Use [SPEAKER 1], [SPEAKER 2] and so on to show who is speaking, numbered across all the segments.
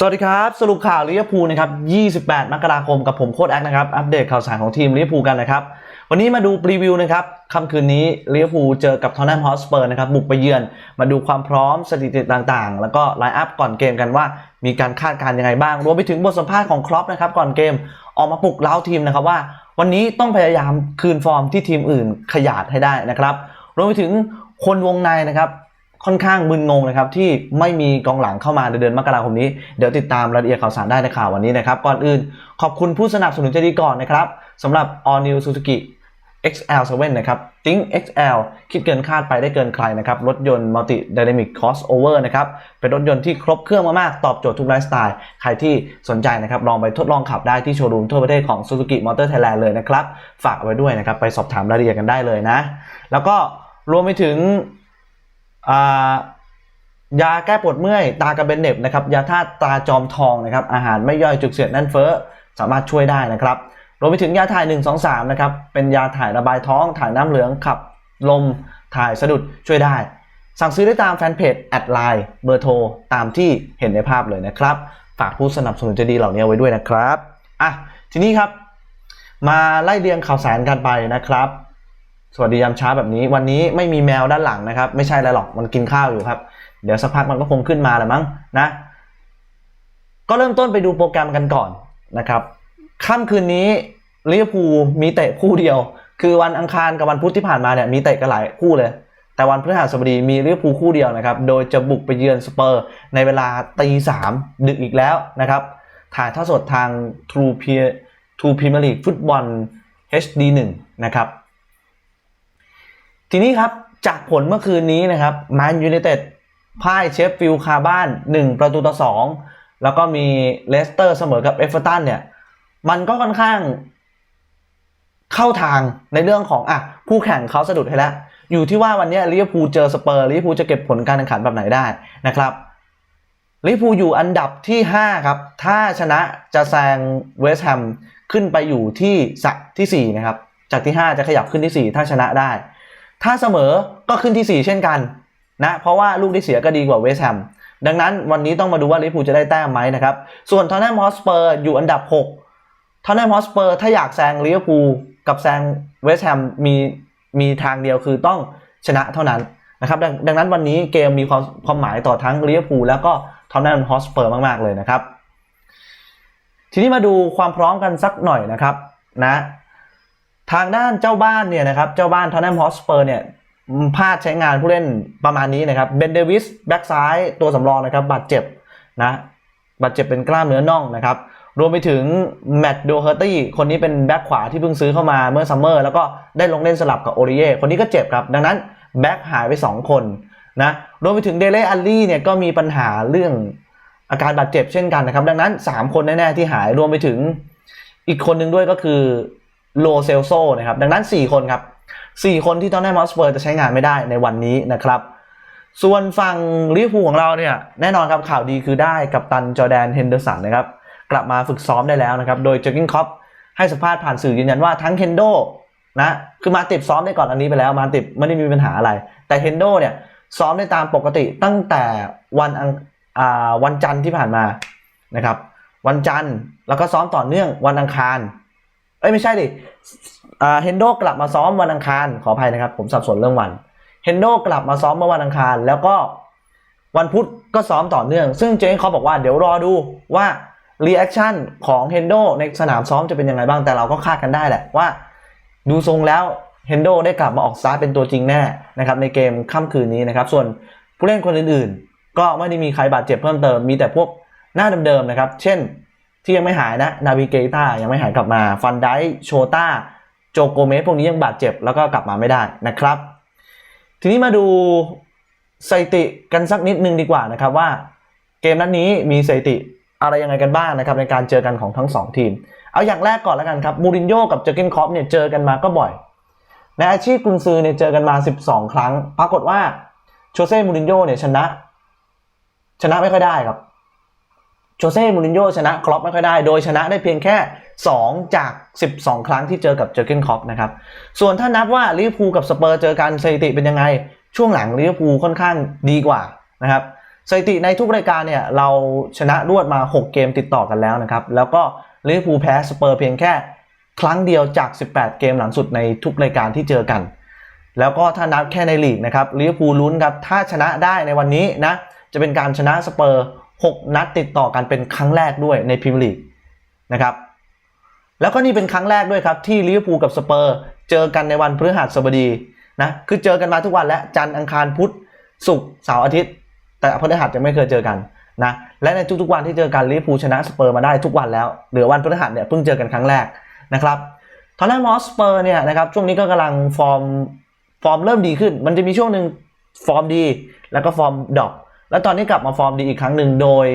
[SPEAKER 1] สวัสดีครับ สรุปข่าวลิเวอร์พูลนะครับ 28 มกราคมกับผมโค้ดแอคนะครับ อัปเดตข่าวสารของทีมลิเวอร์พูลกันนะครับ วันนี้มาดูรีวิวนะครับค่ำคืนนี้ลิเวอร์พูลเจอกับทอนแนมฮอสเปอร์นะครับบุกไปเยือน มาดูความพร้อมสถิติต่างๆ แล้วก็ไลน์อัพก่อนเกมกันว่า มีการคาดการณ์ยังไงบ้าง รวมไปถึงบทสัมภาษณ์ของครอปนะครับก่อนเกมออกมาปลุกเล้าทีมนะครับว่า วันนี้ต้องพยายามคืนฟอร์มที่ทีมอื่นขยาดให้ได้นะครับ รวมไปถึงคนวงในนะครับ ค่อนข้างมึนงงนะครับที่ไม่มีกองหลังเข้ามาในเดือนมกราคมนี้ เดี๋ยวติดตามรายละเอียดข่าวสารได้ในข่าววันนี้นะครับ ก่อนอื่นขอบคุณผู้สนับสนุนใจดีก่อนนะครับสำหรับ All New Suzuki XL7 นะครับ Think XL คิดเกินคาดไปได้เกินใครนะครับรถยนต์ Multi Dynamic Crossover นะครับเป็นรถยนต์ที่ครบเครื่องมาก ๆ ตอบโจทย์ทุกไลฟ์สไตล์ ใครที่สนใจนะครับลองไปทดลองขับได้ที่โชว์รูมทั่วประเทศของ Suzuki Motor Thailand เลยนะครับ ฝากเอาไว้ด้วยนะครับ ไปสอบถามรายละเอียดกันได้เลยนะ แล้วก็รวมไปถึง ยาแก้ปวดเมื่อยตากระเบนเน็บนะครับยาธาตุตาจอมทองนะครับอาหารไม่ย่อยจุกเสียดแน่นเฟ้อสามารถช่วยได้นะครับรวมไปถึงยาถ่าย 1 2 3นะครับเป็นยาถ่ายระบายท้อง ถ่ายน้ำเหลืองขับลมถ่ายสะดุดช่วยได้ สั่งซื้อได้ตามแฟนเพจแอดไลน์เบอร์โทรตามที่เห็นในภาพเลยนะครับฝากผู้สนับสนุนใจะดีเหล่านี้ไว้ด้วยนะครับอะทีนี้ครับ มาไล่เรียงข่าวสารกันไปนะครับ สวัสดียามเช้าแบบนี้ วันนี้ไม่มีแมวด้านหลังนะครับ ไม่ใช่อะไรหรอกมันกินข้าวอยู่ครับ เดี๋ยวสักพักมันก็คงขึ้นมาแหละมั้งนะ ก็เริ่มต้นไปดูโปรแกรมกันก่อนนะครับค่ำคืนนี้ลิเวอร์พูลมีเตะคู่เดียว คือวันอังคารกับวันพุธที่ผ่านมาเนี่ยมีเตะกันหลายคู่เลย แต่วันพฤหัสบดีมีลิเวอร์พูลคู่เดียวนะครับ โดยจะบุกไปเยือนสเปอร์ ในเวลาตีสามดึกอีกแล้วนะครับ ถ่ายทอดสดทาง True p True Premier League ฟุตบอล HD 1 นะครับ ทีนี้ครับจากผลเมื่อคืนนี้นะครับแมนยูไนเต็ดพ่ายเชฟฟิลด์คาบ้าน 1 ประตูต่อ 2 แล้วก็มีเลสเตอร์เสมอกับเอฟเวอร์ตันเนี่ย มันก็ค่อนข้างเข้าทางในเรื่องของอะคู่แข่งเขาสะดุดให้แล้ว อยู่ที่ว่าวันนี้ลิเวอร์พูลเจอสเปอร์ลิเวอร์พูลจะเก็บผลการแข่งขันแบบไหนได้นะครับลิเวอร์พูลอยู่อันดับที่ 5 ครับ ถ้าชนะจะแซงเวสต์แฮมขึ้นไปอยู่ที่สักที่ 4 นะครับ จากที่ 5 จะขยับขึ้นที่ 4 ถ้าชนะได้ ถ้าเสมอก็ขึ้นที่ 4 เช่นกันนะเพราะว่าลูกที่เสียก็ดีกว่าเวสต์แฮมดังนั้นวันนี้ต้องมาดูว่าลิเวอร์พูลจะได้แต้มไหมนะครับ ส่วนทอนแนมฮอสเปอร์อยู่อันดับ 6ทอนแนมฮอสเปอร์ถ้าอยากแซงลิเวอร์พูลกับแซงเวสต์แฮมมีมีทางเดียวคือต้องชนะเท่านั้นนะครับดดังนั้นวันนี้เกมมีความความหมายต่อทั้งลิเวอร์พูลแล้วก็ทอนแนมฮอสเปอร์มาก ๆ เลยนะครับ ทีนี้มาดูความพร้อมกันสักหน่อยนะครับนะ ทางด้านเจ้าบ้านเนี่ยนะครับเจ้าบ้านทอนแนมฮอสเปอร์เนี่ยพลาดใช้งานผู้เล่นประมาณนี้นะครับเบนเดวิสแบ็กซ้ายตัวสำรองนะครับบาดเจ็บนะบาดเจ็บเป็นกล้ามเนื้อน่องนะครับรวมไปถึงแมตต์โดเฮอร์ตี้คนนี้เป็นแบ็กขวาที่เพิ่งซื้อเข้ามาเมื่อซัมเมอร์แล้วก็ได้ลงเล่นสลับกับโอริเย่คนนี้ก็เจ็บครับ ดังนั้นแบ็กหายไป 2 คนนะรวมไปถึงเดเล่อัลลี่เนี่ยก็มีปัญหาเรื่องอาการบาดเจ็บเช่นกันนะครับ ดังนั้น 3 คนแน่ ๆ ที่หายรวมไปถึงอีกคนหนึ่งด้วยก็คือ โลเซลโซนะครับดังนั้น 4 คนครับ 4 คนที่ตอนนี้มอสเปอร์จะใช้งานไม่ได้ในวันนี้นะครับ ส่วนฝั่งลิเวอร์พูลของเราเนี่ยแน่นอนครับข่าวดีคือได้กับตันจอแดนเฮนเดอร์สันนะครับกลับมาฝึกซ้อมได้แล้วนะครับโดยเจอร์กินคอปให้สัมภาษณ์ผ่านสื่อยืนยันว่าทั้งเฮนโดนะคือมาติดซ้อมได้ก่อนอันนี้ไปแล้วมาติดไม่ได้มีปัญหาอะไร แต่เฮนโดเนี่ยซ้อมได้ตามปกติตั้งแต่วันอังวันจันทร์ที่ผ่านมานะครับวันจันทร์แล้วก็ซ้อมต่อเนื่องวันอังคาร เอ้ยไม่ใช่ดิอ่าเฮนโดกลับมาซ้อมวันอังคารขออภัยนะครับ ผมสับสนเรื่องวันเฮนโดกลับมาซ้อมเมื่อวันอังคาร แล้วก็วันพุธก็ซ้อมต่อเนื่อง ซึ่งเจนเขาบอกว่าเดี๋ยวรอดูว่ารีแอคชั่นของเฮนโดในสนามซ้อมจะเป็นยังไงบ้างแต่เราก็คาดกันได้แหละว่า ดูทรงแล้วเฮนโดได้กลับมาออกสตาเป็นตัวจริงแน่นะครับในเกมค่ำคืนนี้นะครับ ส่วนผู้เล่นคนอื่นๆ ก็ไม่ได้มีใครบาดเจ็บเพิ่มเติมมีแต่พวกหน้าเดิมๆนะครับ เช่น ที่ยังไม่หายนะนาวิเกต้ายังไม่หายกลับมาฟันไดโชต้าโจโกเมสพวกนี้ยังบาดเจ็บแล้วก็กลับมาไม่ได้นะครับ ทีนี้มาดูสถิติกันสักนิดนึงดีกว่านะครับว่าเกมนัดนี้มีสถิติอะไรยังไงกันบ้างนะครับในการเจอกันของทั้ง 2 ทีม เอาอย่างแรกก่อนแล้วกันครับมูรินโญ่กับเจอร์เกนคอปเนี่ยเจอกันมาก็บ่อย ในอาชีพกุนซือเนี่ยเจอกันมา 12 ครั้ง ปรากฏว่าโชเซ่มูรินโญ่เนี่ยชนะ ชนะไม่ค่อยได้ครับ โชเซ่มูรินโญ่ชนะครอปไม่ค่อยได้ โดยชนะได้เพียงแค่ 2 จาก 12 ครั้งที่เจอกับเจอร์เกนคอปนะครับ ส่วนถ้านับว่าลิเวอร์พูลกับสเปอร์เจอกันสถิติเป็นยังไง ช่วงหลังลิเวอร์พูลค่อนข้างดีกว่านะครับสถิติในทุกรายการเนี่ยเราชนะรวดมา 6 เกมติดต่อกันแล้วนะครับ แล้วก็ลิเวอร์พูลแพ้สเปอร์เพียงแค่ครั้งเดียวจาก 18 เกมหลังสุดในทุกรายการที่เจอกัน แล้วก็ถ้านับแค่ในลีกนะครับลิเวอร์พูลลุ้นครับถ้าชนะได้ในวันนี้นะจะเป็นการชนะสเปอร์ 6 นัดติดต่อกันเป็นครั้งแรกด้วยในพรีเมียร์ลีกนะครับแล้วก็นี่เป็นครั้งแรกด้วยครับ ที่ลิเวอร์พูลกับสเปอร์ เจอกันในวันพฤหัสบดีนะคือเจอกันมาทุกวันและจันทร์อังคารพุธศุกร์เสาร์อาทิตย์ แต่พฤหัสจะไม่เคยเจอกันนะและในทุกๆวันที่เจอกันลิเวอร์พูลชนะสเปอร์มาได้ทุกวันแล้วเหลือวันพฤหัสเนี่ยเพิ่งเจอกันครั้งแรกนะครับทอนแนมอสสเปอร์เนี่ยนะครับช่วงนี้ก็กำลังฟอร์มฟอร์มเริ่มดีขึ้น มันจะมีช่วงหนึ่งฟอร์มดี แล้วก็ฟอร์มดรอป แล้วตอนนี้กลับมาฟอร์มดีอีกครั้งหนึ่งโดย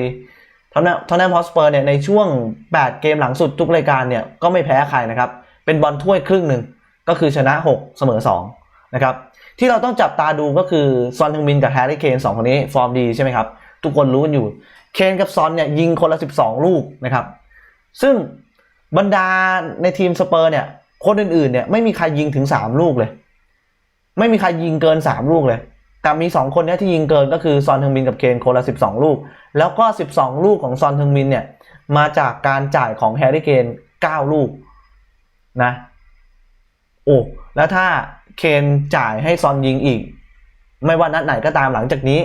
[SPEAKER 1] ทอนแนมฮอสเปอร์เนี่ยในช่วง 8 เกมหลังสุดทุกรายการเนี่ยก็ไม่แพ้ใครนะครับ เป็นบอลถ้วยครึ่งหนึ่งก็คือชนะ 6 เสมอ2นะครับที่เราต้องจับตาดูก็คือซอนทึงมินกับแฮร์รี่เคนสองคนนี้ฟอร์มดีใช่ไหมครับ ทุกคนรู้กันอยู่เคนกับซอนเนี่ยยิงคนละ 12 ลูกนะครับ ซึ่งบรรดาในทีมสเปอร์เนี่ยคนอื่นๆเนี่ยไม่มีใครยิงถึง 3 ลูกเลย ไม่มีใครยิงเกิน 3 ลูกเลย แต่มี 2 คนนี้ที่ยิงเกินก็คือซอนทึงมินกับเคนคนละ 12 ลูก แล้วก็ 12 ลูกของซอนทึงมินเนี่ย มาจากการจ่ายของแฮร์รี่เคน9ลูกนะ โอ้แล้วถ้าเคนจ่ายให้ซอนยิงอีก ไม่ว่านัดไหนก็ตามหลังจากนี้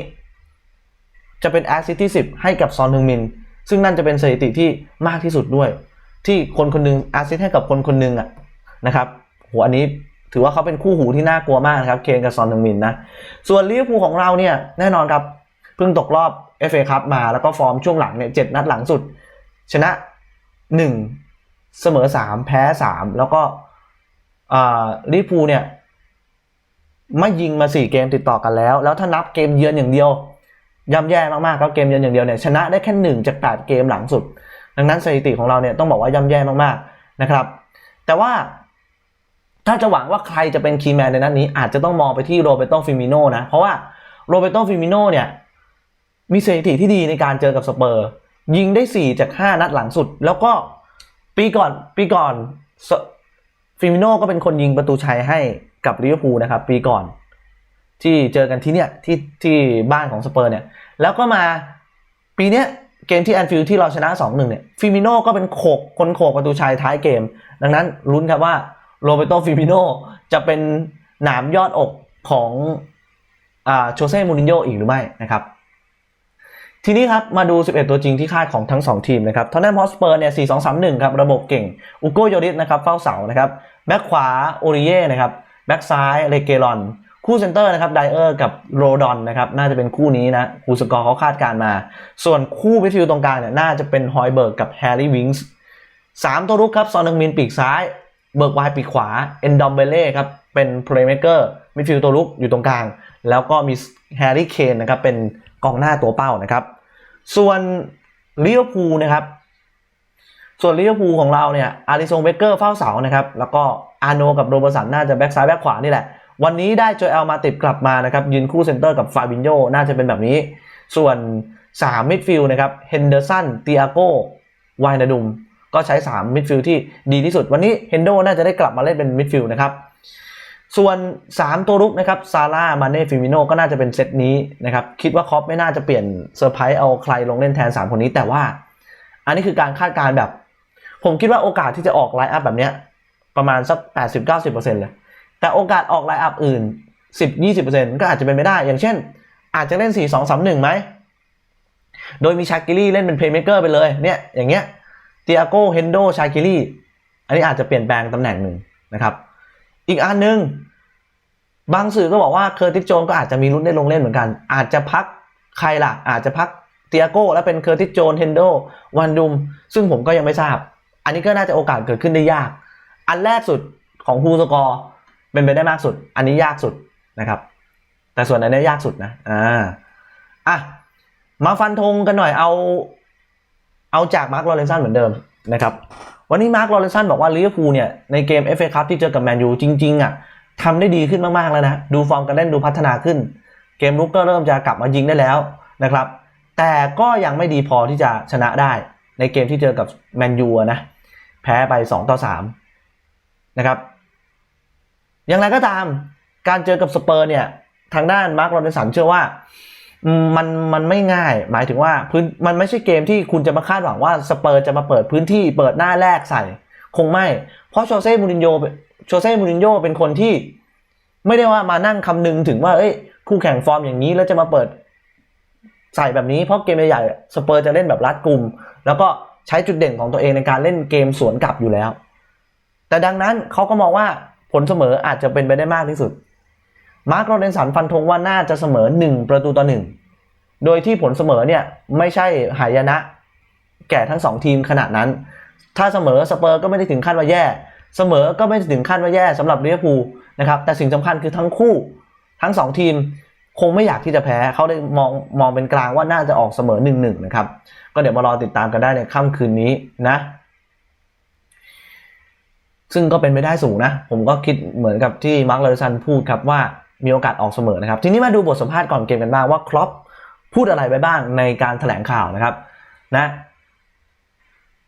[SPEAKER 1] จะเป็นแอสซิสต์ที่ 10 ให้กับซอนทึงมิน ซึ่งนั่นจะเป็นสถิติที่มากที่สุดด้วย ที่คนคนหนึงแอสซิสต์ให้กับคนคนหนึงอะนะครับโหอันนี้ ถือว่าเขาเป็นคู่หูที่น่ากลัวมากนะครับเคนกับซอนทึงมินนะส่วนลิเวอร์พูลของเราเนี่ยแน่นอนครับเพิ่งตกรอบ FA คัพมาแล้วก็ฟอร์มช่วงหลังเนี่ยเจ็ดนัดหลังสุด ชนะ 1 เสมอ 3 แพ้ 3 แล้วก็ลิเวอร์พูลเนี่ยไม่ยิงมา 4 เกมติดต่อกันแล้ว แล้วถ้านับเกมเยือนอย่างเดียวย่ำแย่มากๆครับเกมเยือนอย่างเดียวเนี่ยชนะได้แค่1จาก8เกมหลังสุด ดังนั้นสถิติของเราเนี่ยต้องบอกว่าย่ำแย่มากๆนะครับ แต่ว่า ถ้าจะหวังว่าใครจะเป็นคีย์แมนในนัดนี้ อาจจะต้องมองไปที่โรเบโตฟิมิโนนะ เพราะว่าโรเบโตฟิมิโนเนี่ย มีสถิติที่ดีในการเจอกับสเปอร์ ยิงได้ 4 จาก 5 นัดหลังสุด แล้วก็ปีก่อนปีก่อนฟิมิโนก็เป็นคนยิงประตูชัยให้กับลิเวอร์พูลนะครับ ปีก่อน ที่เจอกันที่เนี่ยที่ที่บ้านของสเปอร์เนี่ย แล้วก็มาปีเนี้ยเกมที่แอนฟิลด์ที่เราชนะ 2-1 เนี่ยฟิมิโนก็เป็นโขกคนโขกประตูชัยท้ายเกม ดังนั้นลุ้นครับว่า โรเบโตฟิมิโนจะเป็นหนามยอดอกของโชเซ่มูรินโญ่อีกหรือไม่นะครับ ทีนี้ครับ มาดู 11 ตัวจริงที่คาดของทั้ง 2 ทีมนะครับทอนแนมฮอสเปอร์เนี่ย 4 2 3 1 ครับ ระบบเก่ง อุโกโยริสนะครับเฝ้าเสานะครับแบ็คขวาโอริเย่นะครับแบ็คซ้ายเลเกรอนคู่เซนเตอร์นะครับไดเออร์กับโรดอนนะครับน่าจะเป็นคู่นี้นะคูสกอร์เขาคาดการมา ส่วนคู่มิดฟิลด์ตรงกลางเนี่ยน่าจะเป็นฮอยเบิร์กกับแฮร์รี่วิงส์สามตัวรุกครับซอนนึงมินปีกซ้าย เบิร์กไวปีกขวาเอนดอมเบเล่ครับเป็นเพลย์เม k เกอร์มิดฟิลด์ตัวรุกอยู่ตรงกลาง แล้วก็มีแฮร์รี่เคนนะครับเป็นกองหน้าตัวเป้านะครับ ส่วนลิเวอร์พูลนะครับ ส่วนลิเวอร์พูลของเราเนี่ยอาริซงเบเกอร์เฝ้าเสานะครับ แล้วก็อาโนกับโรเบร์สันน่าจะแบ็กซ้ายแบ็กขวานี่แหละ วันนี้ได้โจเอลมาติดกลับมานะครับ ยืนคู่เซนเตอร์กับฟาบินโยน่าจะเป็นแบบนี้ ส่วน3มิดฟิลด์นะครับเฮนเดอร์สันติอาโกไวนาดุม ก็ใช้ 3 มิดฟิลด์ที่ดีที่สุด วันนี้เฮนโดน่าจะได้กลับมาเล่นเป็นมิดฟิลด์นะครับ ส่วน 3 ตัวรุกนะครับซาร่ามาเน่ฟิมิโนก็น่าจะเป็นเซตนี้นะครับ คิดว่าคอปไม่น่าจะเปลี่ยนเซอร์ไพรส์เอาใครลงเล่นแทน 3 คนนี้แต่ว่า อันนี้คือการคาดการณ์แบบ ผมคิดว่าโอกาสที่จะออกไลน์อัพแบบเนี้ยประมาณสัก 80-90%เลยแต่โอกาสออกไลน์อัพอื่น 10-20%ก็อาจจะเป็นไม่ได้ อย่างเช่น อาจจะเล่น 4-2-3-1ไหมโดยมีชากิลี่เล่นเป็นเพลย์เม k เกอร์ไปเลยเนี่ยอย่างเงี้ย เตียโกเฮนโดชากิลี่อันนี้อาจจะเปลี่ยนแปลงตำแหน่งหนึ่งนะครับ อีกอันหนึ่งบางสื่อก็บอกว่าเคอร์ติสโจนก็อาจจะมีรุ่นได้ลงเล่นเหมือนกัน อาจจะพักใครล่ะ อาจจะพักเตียโก้แล้วเป็นเคอร์ติสโจนเฮนโดวันดุม ซึ่งผมก็ยังไม่ทราบ อันนี้ก็น่าจะโอกาสเกิดขึ้นได้ยาก อันแรกสุดของฮูสกอร์เป็นไปได้มากสุด อันนี้ยากสุดนะครับ แต่ส่วนอันนี้ยากสุดนะอ่าอะมาฟันธงกันหน่อยเอา เอาจากมาร์คลอเรนซันเหมือนเดิมนะครับวันนี้มาร์คลอเรนซันบอกว่าลิเวอร์พูลเนี่ยในเกม FA คัพที่เจอกับแมนยูจริงๆอะทำได้ดีขึ้นมากๆแล้วนะ ดูฟอร์มการเล่นดูพัฒนาขึ้น เกมลุกก็เริ่มจะกลับมายิงได้แล้วนะครับ แต่ก็ยังไม่ดีพอที่จะชนะได้ ในเกมที่เจอกับแมนยูนะ แพ้ไป 2 ต่อ 3 นะครับ อย่างไรก็ตามการเจอกับสเปอร์เนี่ย ทางด้านมาร์คลอเรนสันเชื่อว่า มันมันไม่ง่าย หมายถึงว่าพื้นมันไม่ใช่เกมที่คุณจะมาคาดหวังว่าสเปอร์จะมาเปิดพื้นที่เปิดหน้าแรกใส่ คงไม่ เพราะโชเซ่มูรินโญ่โชเซ่มูรินโญ่เป็นคนที่ ไม่ได้ว่ามานั่งคำนึงถึงว่าเอ้ยคู่แข่งฟอร์มอย่างนี้แล้วจะมาเปิดใส่แบบนี้เพราะเกมใหญ่ๆสเปอร์จะเล่นแบบรัดกลุ่ม แล้วก็ใช้จุดเด่นของตัวเองในการเล่นเกมสวนกลับอยู่แล้ว แต่ดังนั้นเขาก็มองว่าผลเสมออาจจะเป็นไปได้มากที่สุด มาร์กโรเดนสันฟันธงว่าน่าจะเสมอ 1 ประตูต่อหนึ่งโดยที่ผลเสมอเนี่ยไม่ใช่หายนะ แก่ทั้งสองทีมขนาดนั้น ถ้าเสมอสเปอร์ก็ไม่ได้ถึงขั้นว่าแย่ เสมอก็ไม่ได้ถึงขั้นว่าแย่สำหรับลิเวอร์พูลนะครับแต่สิ่งสำคัญคือทั้งคู่ ทั้งสองทีมคงไม่อยากที่จะแพ้เขาได้มองมองเป็นกลางว่าน่าจะออกเสมอ1นหนึ่งนะครับ ก็เดี๋ยวมารอติดตามกันได้ในค่ำคืนนี้นะ ซึ่งก็เป็นไปได้สูงนะ ผมก็คิดเหมือนกับที่มาร์คเลอร์ซันพูดครับว่า มีโอกาสออกเสมอนะครับ ทีนี้มาดูบทสัมภาษณ์ก่อนเกมกันบ้างว่าครอปพูดอะไรไปบ้างในการแถลงข่าวนะครับนะ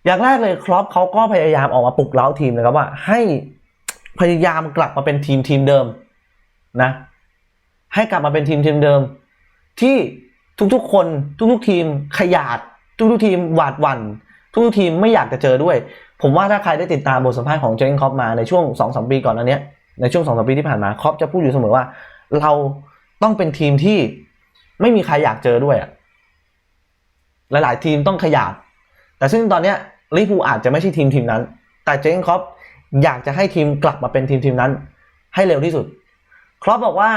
[SPEAKER 1] อย่างแรกเลยครอปเขาก็พยายามออกมาปลุกเร้าทีมนะครับว่า ให้พยายามกลับมาเป็นทีมทีมเดิมนะ ให้กลับมาเป็นทีมทีมเดิม ที่ทุกๆคนทุกๆทีมขยาด ทุกๆทีมหวาดหวั่นทุกๆทีมไม่อยากจะเจอด้วย ผมว่าถ้าใครได้ติดตามบทสัมภาษณ์ของเจนคอปมาในช่วง2อสปีก่อนอันเนี้ย ในช่วง2องสปีที่ผ่านมาคอปจะพูดอยู่เสมอว่า เราต้องเป็นทีมที่ไม่มีใครอยากเจอด้วยอะหลาย ๆ ทีมต้องขยาดแต่ซึ่งตอนเนี้ยลิเวอร์พูอาจจะไม่ใช่ทีมทีมนั้น แต่เจนคอปอยากจะให้ทีมกลับมาเป็นทีมทีมนั้น ให้เร็วที่สุด ครอปบอกว่า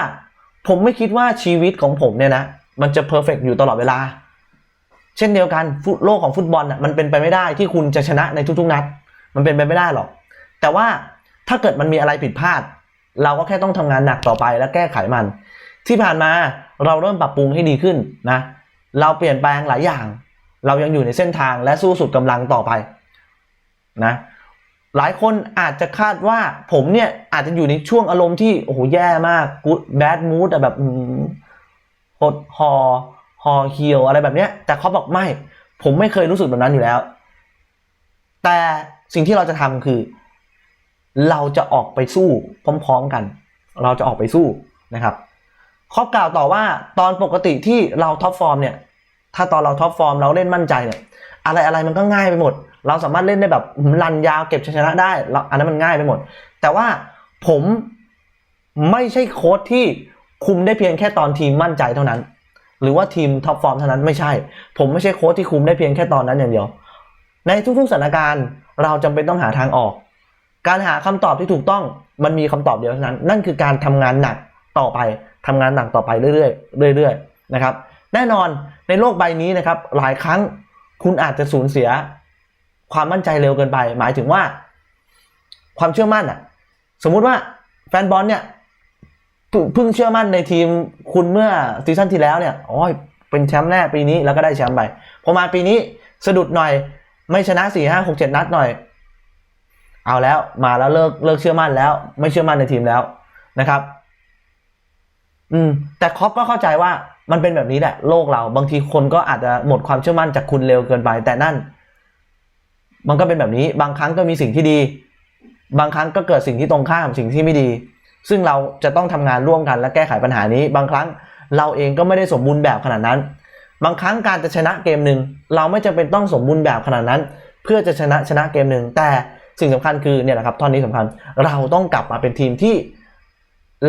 [SPEAKER 1] ผมไม่คิดว่าชีวิตของผมเนี่ยนะ มันจะเพอร์เฟกอยู่ตลอดเวลา เช่นเดียวกันฟุตโลกของฟุตบอลอะมันเป็นไปไม่ได้ที่คุณจะชนะในทุกๆนัด มันเป็นไปไม่ได้หรอก แต่ว่า ถ้าเกิดมันมีอะไรผิดพลาด เราก็แค่ต้องทำงานหนักต่อไปและแก้ไขมัน ที่ผ่านมาเราเริ่มปรับปรุงให้ดีขึ้นนะเราเปลี่ยนแปลงหลายอย่าง เรายังอยู่ในเส้นทางและสู้สุดกำลังต่อไปนะหลายคนอาจจะคาดว่าผมเนี่ยอาจจะอยู่ในช่วงอารมณ์ที่โอ้โหแย่มากกู๊ดแบดมูดแบบหดหอหอเคียวอะไรแบบเนี้ย แต่เขาบอกไม่ ผมไม่เคยรู้สึกแบบนั้นอยู่แล้ว แต่สิ่งที่เราจะทำคือ เราจะออกไปสู้พร้อมๆกัน เราจะออกไปสู้นะครับข้อกล่าวต่อว่าตอนปกติที่เราท็อปฟอร์มเนี่ยถ้าตอนเราท็อปฟอร์มเราเล่นมั่นใจเนี่ยอะไรอะไรมันก็ง่ายไปหมด เราสามารถเล่นได้แบบรันยาวเก็บชัยชนะได้เราอันนั้นมันง่ายไปหมด แต่ว่าผมไม่ใช่โค้ชที่คุมได้เพียงแค่ตอนทีมมั่นใจเท่านั้น หรือว่าทีมท็อปฟอร์มเท่านั้นไม่ใช่ ผมไม่ใช่โค้ชที่คุมได้เพียงแค่ตอนนั้นอย่างเดียว ในทุกๆสถานการณ์เราจำเป็นต้องหาทางออก การหาคำตอบที่ถูกต้องมันมีคำตอบเดียวเท่านั้น นั่นคือการทำงานหนักต่อไปทำงานหนักต่อไปเรื่อยๆเรื่อยๆนะครับ แน่นอนในโลกใบนี้นะครับ หลายครั้งคุณอาจจะสูญเสียความมั่นใจเร็วเกินไป หมายถึงว่า ความเชื่อมั่นอะ สมมุติว่าแฟนบอลเนี่ยเพิ่งเพิ่งเชื่อมั่นในทีมคุณเมื่อซีซั่นที่แล้วเนี่ยโอ้ยเป็นแชมป์แน่ปีนี้แล้วก็ได้แชมป์ไปพอมาปีนี้สะดุดหน่อยไม่ชนะสี่ห้าหกเจ็ดนัดหน่อย เอาแล้วมาแล้วเลิกเลิกเชื่อมั่นแล้ว ไม่เชื่อมั่นในทีมแล้วนะครับ อืม แต่คอปก็เข้าใจว่ามันเป็นแบบนี้แหละ โลกเราบางทีคนก็อาจจะหมดความเชื่อมั่นจากคุณเร็วเกินไป แต่นั่น มันก็เป็นแบบนี้บางครั้งก็มีสิ่งที่ดี บางครั้งก็เกิดสิ่งที่ตรงข้ามสิ่งที่ไม่ดี ซึ่งเราจะต้องทำงานร่วมกันและแก้ไขปัญหานี้ บางครั้งเราเองก็ไม่ได้สมบูรณ์แบบขนาดนั้น บางครั้งการจะชนะเกมหนึ่งเราไม่จำเป็นต้องสมบูรณ์แบบขนาดนั้น เพื่อจะชนะชนะเกมหนึ่งแต่ สิ่งสำคัญคือเนี่ยนะครับท่อนนี้สำคัญเราต้องกลับมาเป็นทีมที่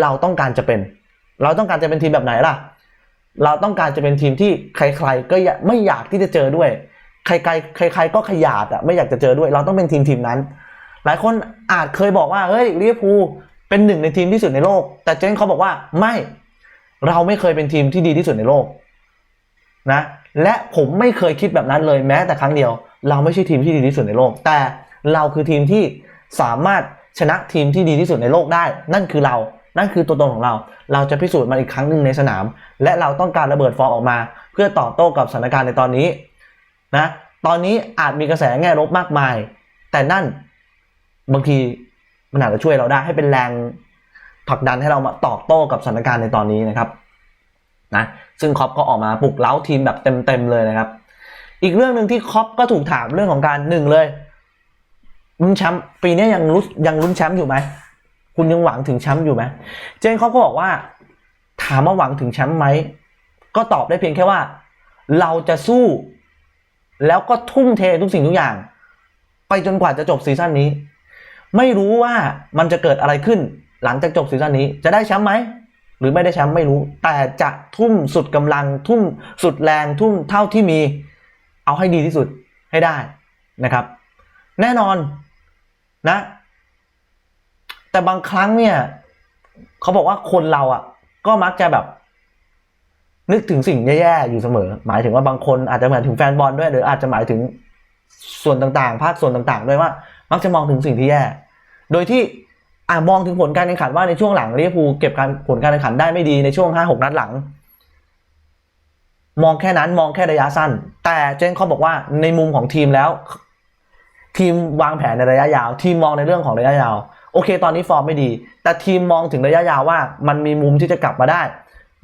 [SPEAKER 1] เราต้องการจะเป็น เราต้องการจะเป็นทีมแบบไหนล่ะ เราต้องการจะเป็นทีมที่ใคร ๆ ก็ไม่อยากที่จะเจอด้วย ใครๆใคร ๆ ก็ขยาดอะไม่อยากจะเจอด้วย เราต้องเป็นทีมทีมนั้น หลายคนอาจเคยบอกว่าเฮ้ยลิเวอร์พูลเป็นหนึ่งในทีมที่สุดในโลก แต่เจนเขาบอกว่าไม่เราไม่เคยเป็นทีมที่ดีที่สุดในโลกนะและผมไม่เคยคิดแบบนั้นเลยแม้แต่ครั้งเดียว เราไม่ใช่ทีมที่ดีที่สุดในโลก แต่ เราคือทีมที่สามารถชนะทีมที่ดีที่สุดในโลกได้ นั่นคือเรา นั่นคือตัวตนของเรา เราจะพิสูจน์มันอีกครั้งหนึ่งในสนาม และเราต้องการระเบิดฟอร์มออกมา เพื่อตอบโต้กับสถานการณ์ในตอนนี้นะ ตอนนี้อาจมีกระแสแง่ลบมากมาย แต่นั่นบางทีมันอาจจะช่วยเราได้ให้เป็นแรงผลักดันให้เรามาตอบโต้กับสถานการณ์ในตอนนี้นะครับนะซึ่งคอปก็ออกมาปลุกเล้าทีมแบบเต็มๆเลยนะครับ อีกเรื่องหนึ่งที่คอปก็ถูกถามเรื่องของการหนึ่งเลย ลุ้นแชมป์ปีนี้ยังลุ้นยังลุ้นแชมป์อยู่ไหมคุณยังหวังถึงแชมป์อยู่ไหมเจนเขาก็บอกว่า ถามว่าหวังถึงแชมป์ไหมก็ตอบได้เพียงแค่ว่า เราจะสู้ แล้วก็ทุ่มเททุกสิ่งทุกอย่าง ไปจนกว่าจะจบซีซั่นนี้ ไม่รู้ว่ามันจะเกิดอะไรขึ้น หลังจากจบซีซั่นนี้ จะได้แชมป์ไหมหรือไม่ได้แชมป์ไม่รู้ แต่จะทุ่มสุดกำลัง ทุ่มสุดแรง ทุ่มเท่าที่มี เอาให้ดีที่สุดให้ได้นะครับ แน่นอน นะ แต่บางครั้งเนี่ยเขาบอกว่าคนเราอะ ก็มักจะแบบ นึกถึงสิ่งแย่ๆอยู่เสมอ หมายถึงว่าบางคนอาจจะหมายถึงแฟนบอลด้วยหรืออาจจะหมายถึงส่วนต่างๆ ภาคส่วนต่างๆ ด้วยว่า มักจะมองถึงสิ่งที่แย่ โดยที่อ่ามองถึงผลการแข่งขันว่าในช่วงหลังลิเวอร์พูลเก็บการผลการแข่งขันได้ไม่ดีในช่วงห้าหกนัดหลัง มองแค่นั้นมองแค่ระยะสั้น แต่เจนเขาบอกว่าในมุมของทีมแล้ว ทีมวางแผนในระยะยาว ทีมมองในเรื่องของระยะยาว โอเค ตอนนี้ฟอร์มไม่ดี แต่ทีมมองถึงระยะยาวว่า มันมีมุมที่จะกลับมาได้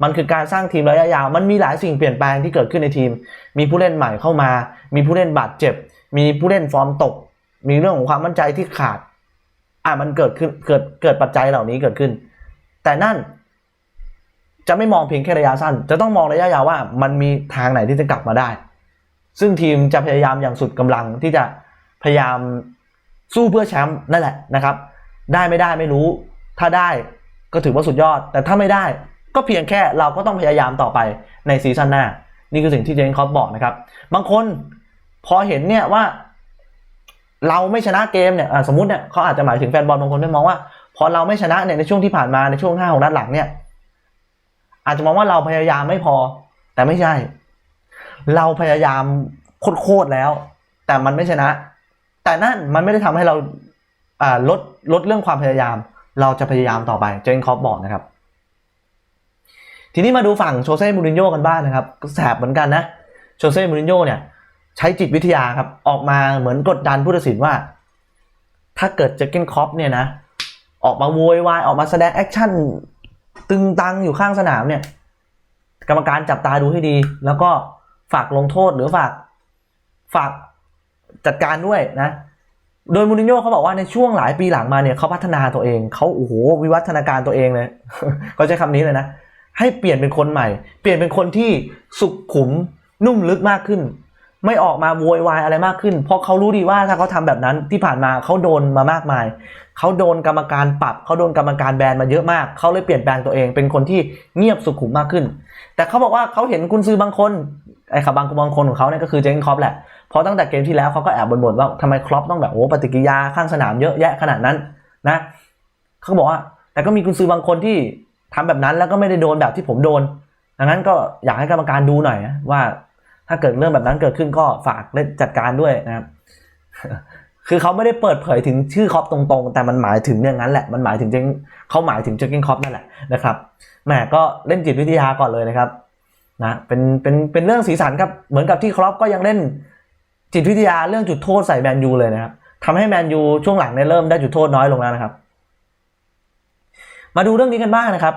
[SPEAKER 1] มันคือการสร้างทีมระยะยาว มันมีหลายสิ่งเปลี่ยนแปลงที่เกิดขึ้นในทีม มีผู้เล่นใหม่เข้ามา มีผู้เล่นบาดเจ็บ มีผู้เล่นฟอร์มตก มีเรื่องของความมั่นใจที่ขาด อะมันเกิดขึ้นเกิดเกิดปัจจัยเหล่านี้เกิดขึ้น แต่นั่นจะไม่มองเพียงแค่ระยะสั้น จะต้องมองระยะยาวว่ามันมีทางไหนที่จะกลับมาได้ ซึ่งทีมจะพยายามอย่างสุดกำลังที่จะ พยายามสู้เพื่อแชมป์นั่นแหละนะครับ ได้ไม่ได้ไม่รู้ ถ้าได้ก็ถือว่าสุดยอด แต่ถ้าไม่ได้ก็เพียงแค่เราก็ต้องพยายามต่อไปในซีซั่นหน้า นี่คือสิ่งที่เจนคอปบอกนะครับ บางคนพอเห็นเนี่ยว่า เราไม่ชนะเกมเนี่ยสมมติเนี่ยเขาอาจจะหมายถึงแฟนบอลบางคนไม่มองว่า พอเราไม่ชนะเนี่ยในช่วงที่ผ่านมาในช่วงห้าของนัดหลังเนี่ย อาจจะมองว่าเราพยายามไม่พอ แต่ไม่ใช่ เราพยายามโคตรแล้ว แต่มันไม่ชนะ แต่นั่นมันไม่ได้ทำให้เราลดลดเรื่องความพยายาม เราจะพยายามต่อไปเจนคอปบอกนะครับ ทีนี้มาดูฝั่งโชเซ่มูรินโญ่กันบ้างนะครับก็แสบเหมือนกันนะโชเซ่มูรินโญ่เนี่ยใช้จิตวิทยาครับออกมาเหมือนกดดันผู้ตัดสินว่า ถ้าเกิดเจเกนคอปเนี่ยนะออกมาโวยวายออกมาแสดงแอคชั่นตึงตังอยู่ข้างสนามเนี่ยกรรมการจับตาดูให้ดี แล้วก็ฝากลงโทษหรือฝากฝาก จัดการด้วยนะ โดยมูรินโญ่เขาบอกว่าในช่วงหลายปีหลังมาเนี่ยเขาพัฒนาตัวเองเขาโอ้โหวิวัฒนาการตัวเองเลยเขาใช้คำนี้เลยนะให้เปลี่ยนเป็นคนใหม่ เปลี่ยนเป็นคนที่สุขขุมนุ่มลึกมากขึ้น ไม่ออกมาโวยวายอะไรมากขึ้น เพราะเขารู้ดีว่าถ้าเขาทำแบบนั้นที่ผ่านมาเขาโดนมามากมายเขาโดนกรรมการปรับเขาโดนกรรมการแบนมาเยอะมากเขาเลยเปลี่ยนแปลงตัวเองเป็นคนที่เงียบสุขุมมากขึ้น แต่เขาบอกว่าเขาเห็นกุนซือบางคนไอ้ขับบางบางคนของเขาเนี่ยก็คือเจนคอปแหละ เพราะตั้งแต่เกมที่แล้วเขาก็แอบบ่นๆว่าทำไมครอปต้องแบบโอ้ปฏิกิริยาข้างสนามเยอะแยะขนาดนั้นนะเขาบอกว่า แต่ก็มีกุนซือบางคนที่ทำแบบนั้นแล้วก็ไม่ได้โดนแบบที่ผมโดนดังนั้นก็อยากให้กรรมการดูหน่อยนะว่า ถ้าเกิดเรื่องแบบนั้นเกิดขึ้นก็ฝากเล่นจัดการด้วยนะครับคือเขาไม่ได้เปิดเผยถึงชื่อคอปตรงๆ แต่มันหมายถึงอย่างนั้นแหละ มันหมายถึงเจงเขาหมายถึงเจอร์เกนคอปนั่นแหละนะครับแหมก็เล่นจิตวิทยาก่อนเลยนะครับนะเป็นเป็นเป็นเรื่องสีสันครับเหมือนกับที่ครอปก็ยังเล่น จิตวิทยาเรื่องจุดโทษใส่แมนยูเลยนะครับทำให้แมนยูช่วงหลังเนี่ยเริ่มได้จุดโทษน้อยลงแล้วนะครับ มาดูเรื่องนี้กันบ้างนะครับ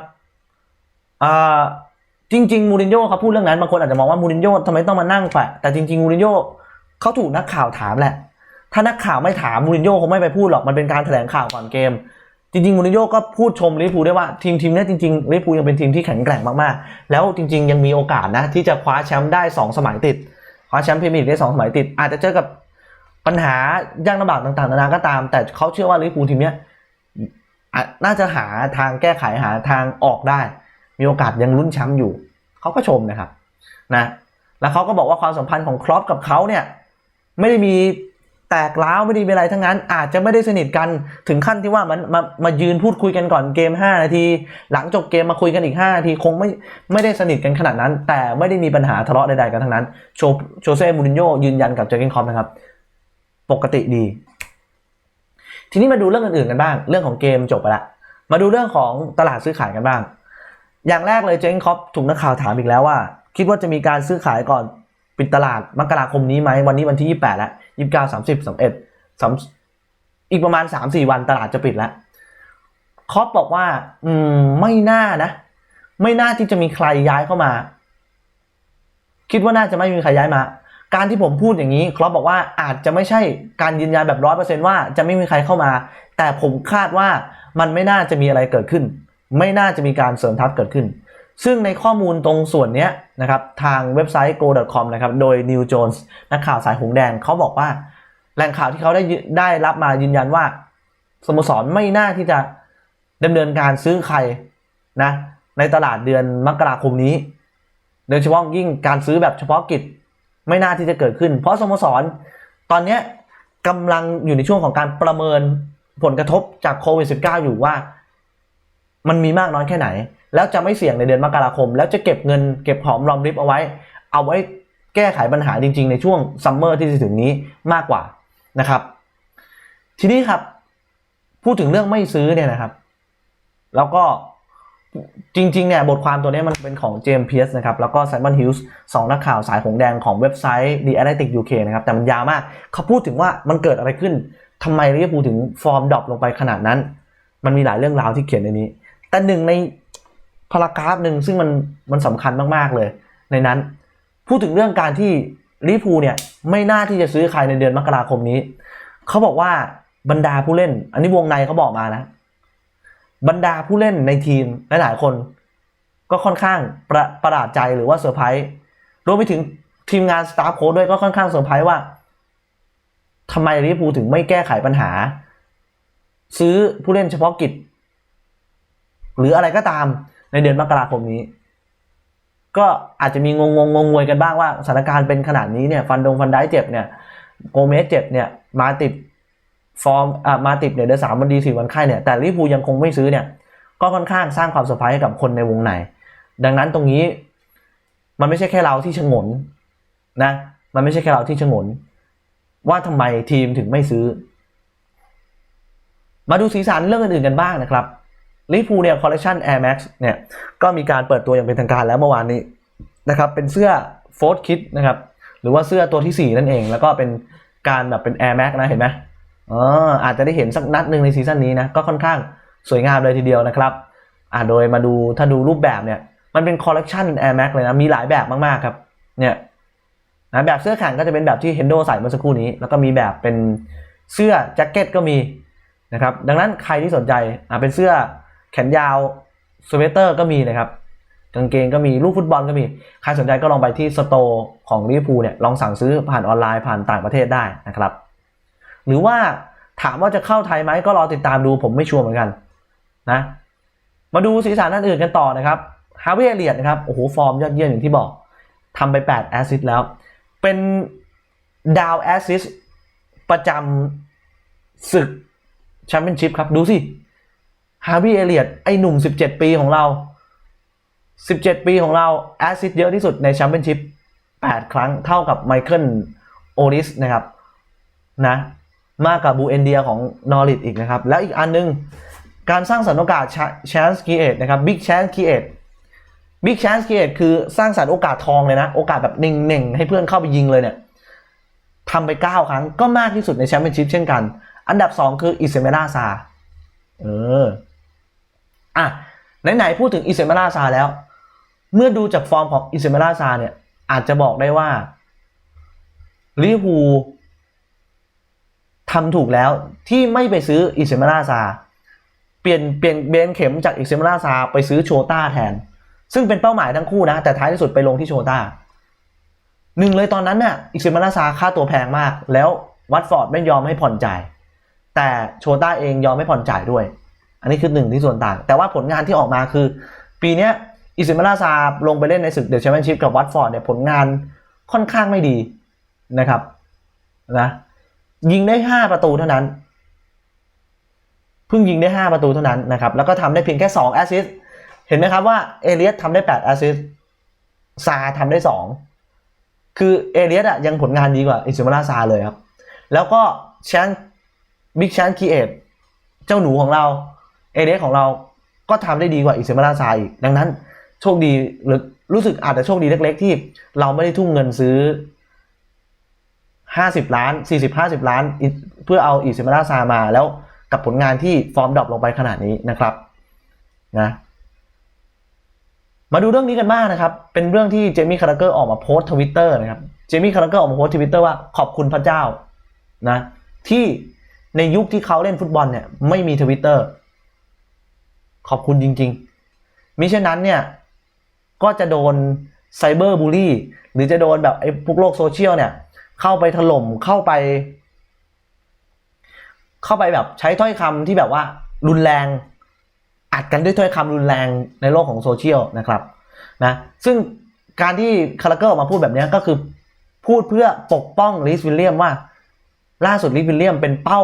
[SPEAKER 1] อ่าจริงๆมูรินโญ่เขาพูดเรื่องนั้นบางคนอาจจะมองว่ามูรินโญ่ทำไมต้องมานั่งแปะแต่จริงๆมูรินโญ่เขาถูกนักข่าวถามแหละ ถ้านักข่าวไม่ถามมูรินโญ่คงไม่ไปพูดหรอกมันเป็นการแถลงข่าวก่อนเกม จริงๆมูรินโญ่ก็พูดชมลิเวอร์พูลได้ว่าทีมทีมนี้จริงๆลิเวอร์พูลยังเป็นทีมที่แข็งแกร่งมากๆ แล้วจริง ๆ ยังมีโอกาสนะที่จะคว้าแชมป์ได้ 2 สมัยติดาแชมป์พรีเมียร์ลีกได้สองสมัยติด อาจจะเจอกับปัญหายากลำบากต่างๆนานาก็ตาม แต่เขาเชื่อว่าลิเวอร์พูลทีมเนี้ยน่าจะหาทางแก้ไขหาทางออกได้ มีโอกาสยังลุ้นแชมป์อยู่ เขาก็ชมนะครับนะแล้วเขาก็บอกว่าความสัมพันธ์ของครอปกับเขาเนี่ยไม่ได้มี ตกร้าวไม่ได้มีอะไรทั้งนั้น อาจจะไม่ได้สนิทกันถึงขั้นที่ว่ามันมามายืนพูดคุยกันก่อนเกม 5 นาที หลังจบเกมมาคุยกันอีก 5 นาทีคงไม่ไม่ได้สนิทกันขนาดนั้น แต่ไม่ได้มีปัญหาทะเลาะใดๆกันทั้งนั้น โชโชเซ่มูรินโญ่ยืนยันกับเจอร์เกนคอปนะครับ ปกติดี ทีนี้มาดูเรื่องอื่นๆกันบ้าง เรื่องของเกมจบไปละมาดูเรื่องของตลาดซื้อขายกันบ้าง อย่างแรกเลยเจนคอปถูกนักข่าวถามอีกแล้วว่า คิดว่าจะมีการซื้อขายก่อนปิดตลาดมกราคมนี้ไหมวันนี้วันที่ 28 แล้ว 29 30 31 3อีกประมาณ3-4วันตลาดจะปิดแล้วคอปบอกว่า อืม ไม่น่านะ ไม่น่าที่จะมีใครย้ายเข้ามา คิดว่าน่าจะไม่มีใครย้ายมา การที่ผมพูดอย่างนี้ครอปบอกว่าอาจจะไม่ใช่การยืนยันแบบร้อยเปอร์เซนว่าจะไม่มีใครเข้ามา แต่ผมคาดว่ามันไม่น่าจะมีอะไรเกิดขึ้น ไม่น่าจะมีการเสริมทัพเกิดขึ้น ซึ่งในข้อมูลตรงส่วนนี้นะครับทางเว็บไซต์ go.com นะครับโดย Neil Jones นักข่าวสายหงแดงเขาบอกว่า แหล่งข่าวที่เขาได้ได้รับมายืนยันว่า สโมสรไม่น่าที่จะดำเนินการซื้อใครนะในตลาดเดือนมกราคมนี้ โดยเฉพาะยิ่งการซื้อแบบเฉพาะกิจไม่น่าที่จะเกิดขึ้น เพราะสโมสร ตอนนี้กำลังอยู่ในช่วงของการประเมินผลกระทบจากโควิด -19 อยู่ว่า มันมีมากน้อยแค่ไหนแล้วจะไม่เสี่ยงในเดือนมกราคม แล้วจะเก็บเงินเก็บหอมรอมริบเอาไว้ เอาไว้แก้ไขปัญหาจริง ๆ ในช่วงซัมเมอร์ที่จะถึงนี้มากกว่านะครับ ทีนี้ครับ พูดถึงเรื่องไม่ซื้อเนี่ยนะครับ แล้วก็จริงๆเนี่ยบทความตัวนี้มันเป็นของเจมส์เพียสนะครับ แล้วก็ไซมอนฮิลส์สองนักข่าวสายหงแดงของเว็บไซต์ The Athletic UK นะครับ แต่มันยาวมาก เขาพูดถึงว่ามันเกิดอะไรขึ้นทำไมลิเวอร์พูลถึงฟอร์มดรอปลงไปขนาดนั้น มันมีหลายเรื่องราวที่เขียนในนี้ แต่หนึ่งใน พารากราฟหนึ่งซึ่งมันมันสำคัญมากๆเลย ในนั้น พูดถึงเรื่องการที่ลิพูเนี่ยไม่น่าที่จะซื้อใครในเดือนมกราคมนี้ เขาบอกว่าบรรดาผู้เล่น อันนี้วงในเขาบอกมานะ บรรดาผู้เล่นในทีมหลายๆคน ก็ค่อนข้างประประหลาดใจหรือว่าเซอร์ไพรส์รวมไปถึงทีมงานสตาฟโค้ดด้วยก็ค่อนข้างเซอร์ไพรส์ว่าทำไมลิพูถึงไม่แก้ไขปัญหา ซื้อผู้เล่นเฉพาะกิจ หรืออะไรก็ตาม ในเดือนมกราคมนี้ ก็อาจจะมีงงงงงงวยกันบ้างว่าสถานการณ์เป็นขนาดนี้เนี่ยฟันดงฟันได้เจ็บเนี่ยโกเมสเจ็บเนี่ยมาติดฟอร์มอ่ามาติดเนี่ยเดือนสามวันดีสี่วันไข้เนี่ยแต่ลิเวอร์พูยังคงไม่ซื้อเนี่ย ก็ค่อนข้างสร้างความเซอร์ไพรส์ให้กับคนในวงในดังนั้นตรงนี้ มันไม่ใช่แค่เราที่ชงนนะ มันไม่ใช่แค่เราที่ชงน ว่าทำไมทีมถึงไม่ซื้อ มาดูสีสันเรื่องอื่นๆกันบ้างนะครับ ลิเวอร์พูเนี่ยคอลเลคชัน Air Max เนี่ยก็มีการเปิดตัวอย่างเป็นทางการแล้วเมื่อวานนี้นะครับเป็นเสื้อโฟร์คิดนะครับหรือว่าเสื้อตัวที่ 4 นั่นเอง แล้วก็เป็นการแบบเป็น Air Max นะเห็นไหมอ๋ออาจจะได้เห็นสักนัดหนึ่งในซีซั่นนี้นะก็ค่อนข้างสวยงามเลยทีเดียวนะครับอ่าโดยมาดูถ้าดูรูปแบบเนี่ยมันเป็นคอลเลกชัน Air Max เลยนะมีหลายแบบมากๆครับเนี่ยนะแบบเสื้อแข่งก็จะเป็นแบบที่เฮนโดใส่เมื่อสักครู่นี้ แล้วก็มีแบบเป็นเสื้อแจ็คเก็ตก็มีนะครับดังนั้นใครที่สนใจอ่าเป็นเสื้อ แขนยาวสเวตเตอร์ก็มีนะครับกางเกงก็มีลูกฟุตบอลก็มีใครสนใจก็ลองไปที่สโตร์ของลิเวอร์พูลเนี่ยลองสั่งซื้อผ่านออนไลน์ผ่านต่างประเทศได้นะครับ หรือว่าถามว่าจะเข้าไทยไหมก็รอติดตามดูผมไม่ชัวร์เหมือนกันนะมาดูสีสันท่นอื่นกันต่อนะครับฮาวิเอเลียดนะครับโอ้โหฟอร์มยอดเยี่ยมอย่างที่บอกทำไป 8 แอสซิสต์แล้ว เป็นดาวแอสซิสต์ประจำศึกแชมเปี้ยนชิพครับ ดูสิ ฮาวิเอเลียดไอหนุ่ม 17 ปีของเรา 17 ปีของเรา แอสซิสเยอะที่สุดในแชมเปี้ยนชิพ8 ครั้งเท่ากับไมเคิลโอริสนะครับนะมากกว่าบูเอนเดียของนอริทอีกนะครับ แล้วอีกอันนึง การสร้างสรรค์โอกาส chance create นะครับ big chance create big chance create คือสร้างสรรค์โอกาสทองเลยนะ โอกาสแบบเน่งๆ ให้เพื่อนเข้าไปยิงเลยเนี่ยทำไป 9 ครั้งก็มากที่สุดในแชมเปี้ยนชิพเช่นกัน อันดับ 2 คืออิเซเมราซาเออ อะไหนๆพูดถึงอิเซเมราซาแล้ว เมื่อดูจากฟอร์มของอิเซเมราซาเนี่ย อาจจะบอกได้ว่าลิเวอร์พูทำถูกแล้วที่ไม่ไปซื้ออิเซเมราซา เปลี่ยนเปลี่ยนเบนเข็มจากอิเซเมราซาไปซื้อโชต้าแทน ซึ่งเป็นเป้าหมายทั้งคู่นะ แต่ท้ายที่สุดไปลงที่โชต้าหนึ่งเลยตอนนั้นน่ะอิเซเมราซาค่าตัวแพงมาก แล้ววัตฟอร์ดไม่ยอมให้ผ่อนจ่าย แต่โชต้าเองยอมไม่ผ่อนจ่ายด้วย อันนี้คือหนึ่งที่ส่วนต่าง แต่ว่าผลงานที่ออกมาคือ ปีนี้อิเซเมราซาลงไปเล่นในศึกเดอะแชมเปี้ยนชิพกับวัตฟอร์ดเนี่ยผลงานค่อนข้างไม่ดีนะครับนะยิงได้ห้าประตูเท่านั้น เพิ่งยิงได้ 5 ประตูเท่านั้นนะครับ แล้วก็ทำได้เพียงแค่ 2 แอสซิสต์เห็นไหมครับว่าเอเลียสทำได้ 8 แอสซิสต์ซาทำได้ 2 คือเอเลียสอะยังผลงานดีกว่าอิซิมาราซาเลยครับ แล้วก็แชนบิ๊กแชนคีเอตเจ้าหนูของเรา เอเลียสของเราก็ทำได้ดีกว่าอิซิมาราซาอีก ดังนั้น โชคดีหรือรู้สึกอาจจะโชคดีเล็ก ๆ ที่เราไม่ได้ทุ่มเงินซื้อ 50 ล้าน 40 50 ล้าน เพื่อเอาอิซิมาราซามาแล้วกับผลงานที่ฟอร์มดรอปลงไปขนาดนี้นะครับนะมาดูเรื่องนี้กันบ้างนะครับ เป็นเรื่องที่เจมี่คาร์เกอร์ออกมาโพสต์ทวิตเตอร์นะครับ เจมี่คาร์เกอร์ออกมาโพสต์ทวิตเตอร์ว่าขอบคุณพระเจ้านะที่ในยุคที่เขาเล่นฟุตบอลเนี่ยไม่มีทวิตเตอร์ ขอบคุณจริง ๆ มิฉะนั้นเนี่ย ก็จะโดนไซเบอร์บูลลี่ หรือจะโดนแบบไอ้พวกโลกโซเชียลเนี่ย เข้าไปถล่มเข้าไป เข้าไปแบบใช้ถ้อยคำที่แบบว่า รุนแรง อัดกันด้วยถ้อยคำรุนแรงในโลกของโซเชียลนะครับนะซึ่งการที่คาราเกอร์ออกมาพูดแบบนี้ก็คือ พูดเพื่อปกป้องลิสวิลเลียมว่า ล่าสุดลิสวิลเลียมเป็นเป้า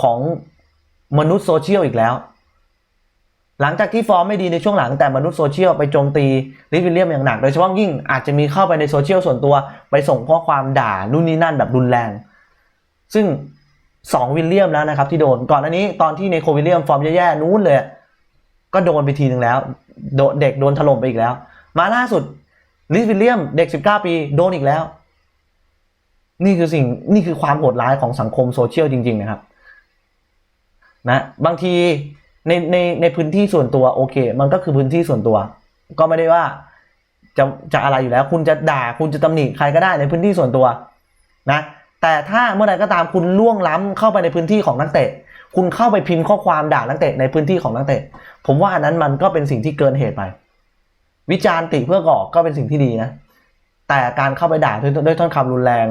[SPEAKER 1] ของมนุษย์โซเชียลอีกแล้ว หลังจากที่ฟอร์มไม่ดีในช่วงหลังแต่มนุษย์โซเชียลไปโจมตีลิสวิลเลียมอย่างหนัก โดยเฉพาะยิ่งอาจจะมีเข้าไปในโซเชียลส่วนตัวไปส่งข้อความด่านู่นนี่นั่นแบบรุนแรง ซึ่งสองวิลเลียมแล้วนะครับที่โดนก่อนอันนี้ตอนที่ในโควิลเลียมฟอร์มแย่ๆนู้นเลย ก็โดนไปทีหนึ่งแล้วโดนเด็กโดนถล่มไปอีกแล้ว มาล่าสุดลิสวิลเลียมเด็ก 19 ปีโดนอีกแล้ว นี่คือสิ่งนี่คือความโหดร้ายของสังคมโซเชียลจริง ๆ นะครับนะบางที ในในในพื้นที่ส่วนตัวโอเค มันก็คือพื้นที่ส่วนตัว ก็ไม่ได้ว่าจะจะอะไรอยู่แล้ว คุณจะด่าคุณจะตำหนิใครก็ได้ในพื้นที่ส่วนตัวนะแต่ถ้าเมื่อใดก็ตามคุณล่วงล้ำเข้าไปในพื้นที่ของนักเตะ คุณเข้าไปพิมพ์ข้อความด่านักเตะในพื้นที่ของนักเตะ ผมว่าอันนั้นมันก็เป็นสิ่งที่เกินเหตุไป วิจารณ์ติเพื่อก่อก็เป็นสิ่งที่ดีนะ แต่การเข้าไปด่าด้วยด้วยถ้อยคำรุนแรง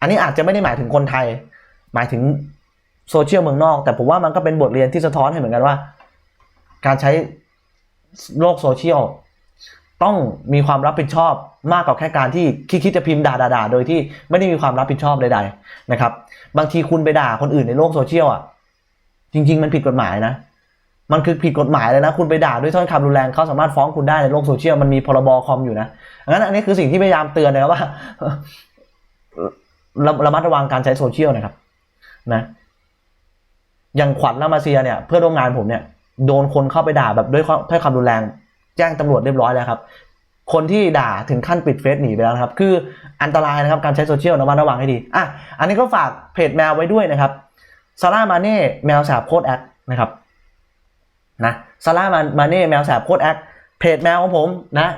[SPEAKER 1] อันนี้อาจจะไม่ได้หมายถึงคนไทย หมายถึง โซเชียลเมืองนอก แต่ผมว่ามันก็เป็นบทเรียนที่สะท้อนให้เหมือนกันว่า การใช้โลกโซเชียลต้องมีความรับผิดชอบมากกว่าแค่การที่คิดคิดจะพิมพ์ด่าด่าๆโดยที่ไม่ได้มีความรับผิดชอบใดๆนะครับ บางทีคุณไปด่าคนอื่นในโลกโซเชียลอะ จริง ๆ มันผิดกฎหมายนะ มันคือผิดกฎหมายเลยนะ คุณไปด่าด้วยถ้อยคำรุนแรงเขาสามารถฟ้องคุณได้ในโลกโซเชียลมันมีพรบคอมอยู่นะงั้นอันนี้คือสิ่งที่พยายามเตือนนะครับว่าระระมัดระวังการใช้โซเชียลนะครับ นะ อย่างขวัญลามาเซียเนี่ยเพื่อนร่วมงานผมเนี่ยโดนคนเข้าไปด่าแบบด้วยถ้อยคำรุนแรง แจ้งตำรวจเรียบร้อยแล้วครับ คนที่ด่าถึงขั้นปิดเฟซหนีไปแล้วนะครับ คืออันตรายนะครับการใช้โซเชียลระมัดระวังให้ดีอะอันนี้ก็ฝากเพจแมวไว้ด้วยนะครับซาร่ามาเน่แมวสาบโคตรแอคนะครับนะซาร่ามาเน่แมวสาบโคตรแอคเพจแมวของผมนะ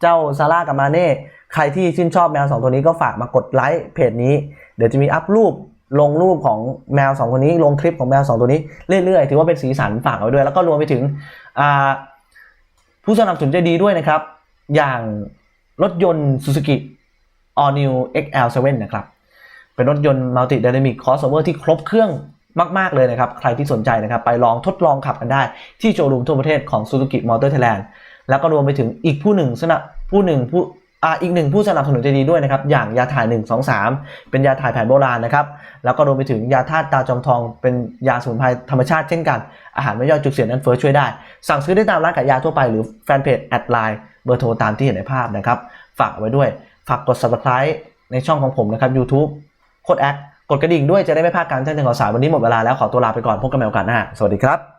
[SPEAKER 1] เจ้าซาร่ากับมาเน่ใครที่ชื่นชอบแมวสองตัวนี้ก็ฝากมากดไลค์เพจนี้ เดี๋ยวจะมีอัพรูป ลงรูปของแมวสองตัวนี้ลงคลิปของแมวสองตัวนี้เรื่อยๆ ถือว่าเป็นสีสันฝากเอาไว้ด้วย แล้วก็รวมไปถึงผู้สนับสนุนใจดีด้วยนะครับ อย่างรถยนต์ Suzuki All New XL7 นะครับ เป็นรถยนต์ Multi Dynamic Crossover ที่ครบเครื่องมาก ๆ เลยนะครับ ใครที่สนใจนะครับ ไปลองทดลองขับกันได้ ที่โชว์รูมทั่วประเทศของ Suzuki Motor Thailand แล้วก็รวมไปถึงอีกผู้หนึ่งสนับผู้หนึ่งผู้ อ่าอีกหนึ่งผู้สนับสนุนใจดีด้วยนะครับ อย่างยาถ่าย 1 2 3 เป็นยาถ่ายแผนโบราณนะครับ แล้วก็รวมไปถึงยาธาตุตาจอมทองเป็นยาสมุนไพรธรรมชาติเช่นกัน อาหารไม่ย่อยจุกเสียนั้นเฟ้อช่วยได้ สั่งซื้อได้ตามร้านขายยาทั่วไปหรือแฟนเพจแอดไลน์เบอร์โทรตามที่เห็นในภาพนะครับ ฝากไว้ด้วย ฝากกด subscribe ในช่องของผมนะครับ YouTube โคดแอคกดกระดิ่งด้วยจะได้ไม่พลาดการแจ้งเตือนข่าวสารวันนี้หมดเวลาแล้วขอตัวลาไปก่อนพบกันใหม่โอกาสหน้าสวัสดีครับ